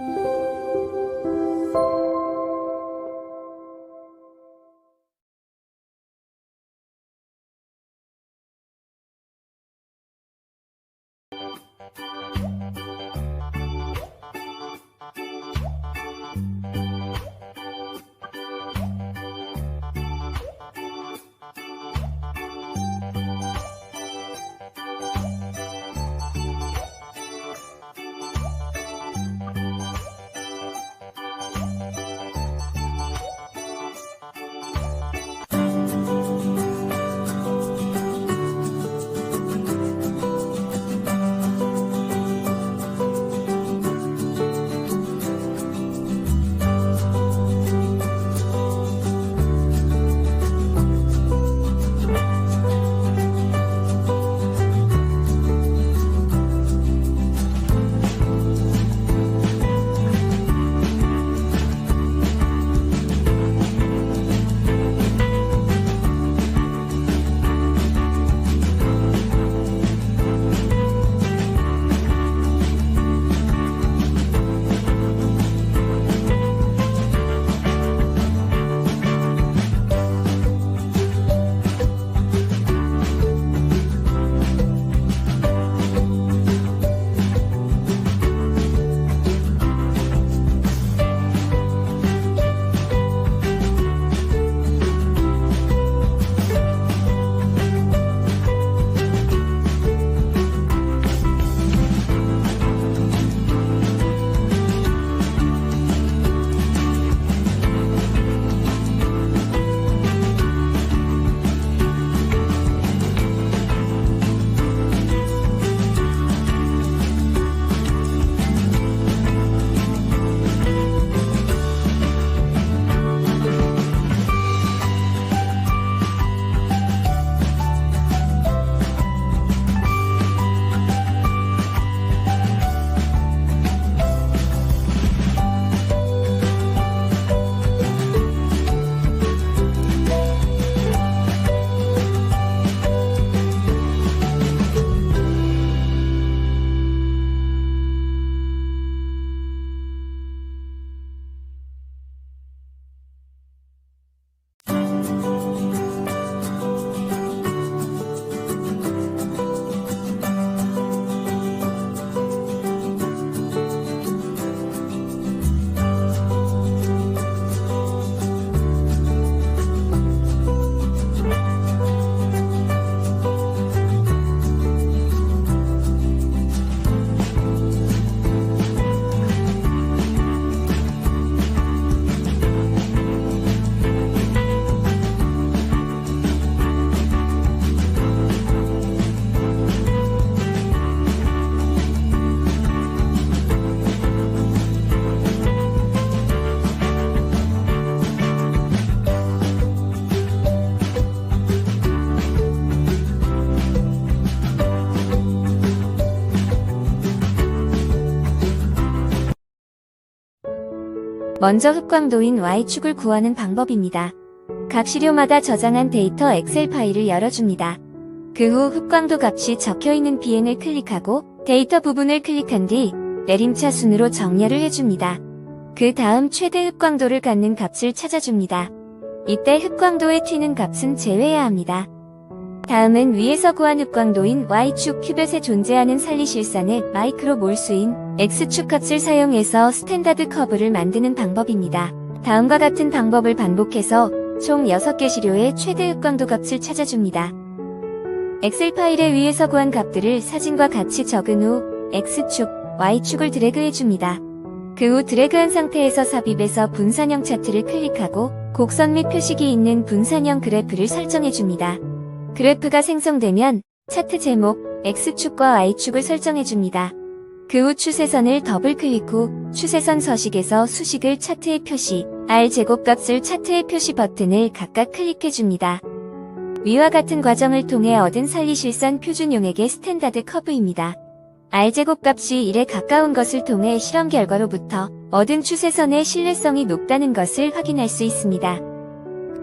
you 먼저 흑광도인 Y축을 구하는 방법입니다. 각 시료마다 저장한 데이터 엑셀 파일을 열어줍니다. 그 후 흑광도 값이 적혀있는 비행을 클릭하고 데이터 부분을 클릭한 뒤 내림차 순으로 정렬을 해줍니다. 그 다음 최대 흑광도를 갖는 값을 찾아줍니다. 이때 흑광도에 튀는 값은 제외해야 합니다. 다음은 위에서 구한 흑광도인 Y축 큐벳에 존재하는 산리실산의 마이크로 몰수인 X축 값을 사용해서 스탠다드 커브를 만드는 방법입니다. 다음과 같은 방법을 반복해서 총 6개 시료의 최대 흑광도 값을 찾아줍니다. 엑셀 파일에 위에서 구한 값들을 사진과 같이 적은 후 X축, Y축을 드래그해줍니다. 그 후 드래그한 상태에서 삽입에서 분산형 차트를 클릭하고 곡선 및 표식이 있는 분산형 그래프를 설정해줍니다. 그래프가 생성되면 차트 제목 X축과 Y축을 설정해줍니다. 그 후 추세선을 더블 클릭 후 추세선 서식에서 수식을 차트에 표시, R 제곱값을 차트에 표시 버튼을 각각 클릭해줍니다. 위와 같은 과정을 통해 얻은 산리실선 표준용액의 스탠다드 커브입니다. R제곱값이 1에 가까운 것을 통해 실험 결과로부터 얻은 추세선의 신뢰성이 높다는 것을 확인할 수 있습니다.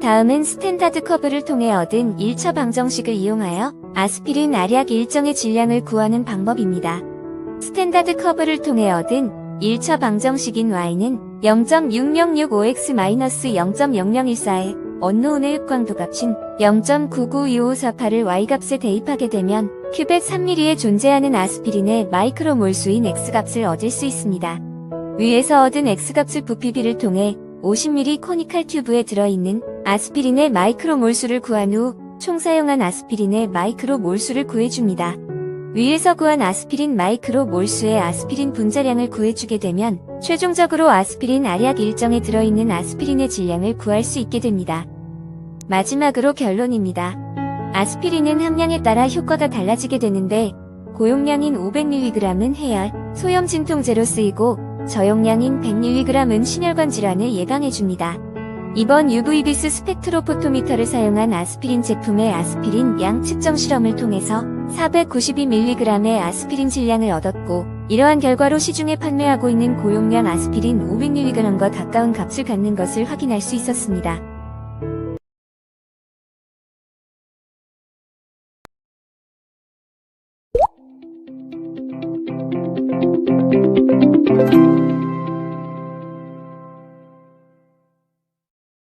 다음은 스탠다드 커브를 통해 얻은 1차 방정식을 이용하여 아스피린 알약 일정의 질량을 구하는 방법입니다. 스탠다드 커브를 통해 얻은 1차 방정식인 y는 0.6065x-0.0014에 언노운의 흡광도 값인 0.992548을 y값에 대입하게 되면 큐벳 3mm에 존재하는 아스피린의 마이크로몰 수인 x값을 얻을 수 있습니다. 위에서 얻은 x값을 부피비를 통해 50ml 코니칼 튜브에 들어있는 아스피린의 마이크로 몰수를 구한 후 총 사용한 아스피린의 마이크로 몰수를 구해줍니다. 위에서 구한 아스피린 마이크로 몰수의 아스피린 분자량을 구해주게 되면 최종적으로 아스피린 알약 일정에 들어있는 아스피린의 질량을 구할 수 있게 됩니다. 마지막으로 결론입니다. 아스피린은 함량에 따라 효과가 달라지게 되는데 고용량인 500mg은 해열, 소염 진통제로 쓰이고 저용량인 100mg은 신혈관 질환을 예방해줍니다. 이번 UV비스 스펙트로포토미터를 사용한 아스피린 제품의 아스피린 양 측정 실험을 통해서 492mg의 아스피린 질량을 얻었고 이러한 결과로 시중에 판매하고 있는 고용량 아스피린 500mg과 가까운 값을 갖는 것을 확인할 수 있었습니다.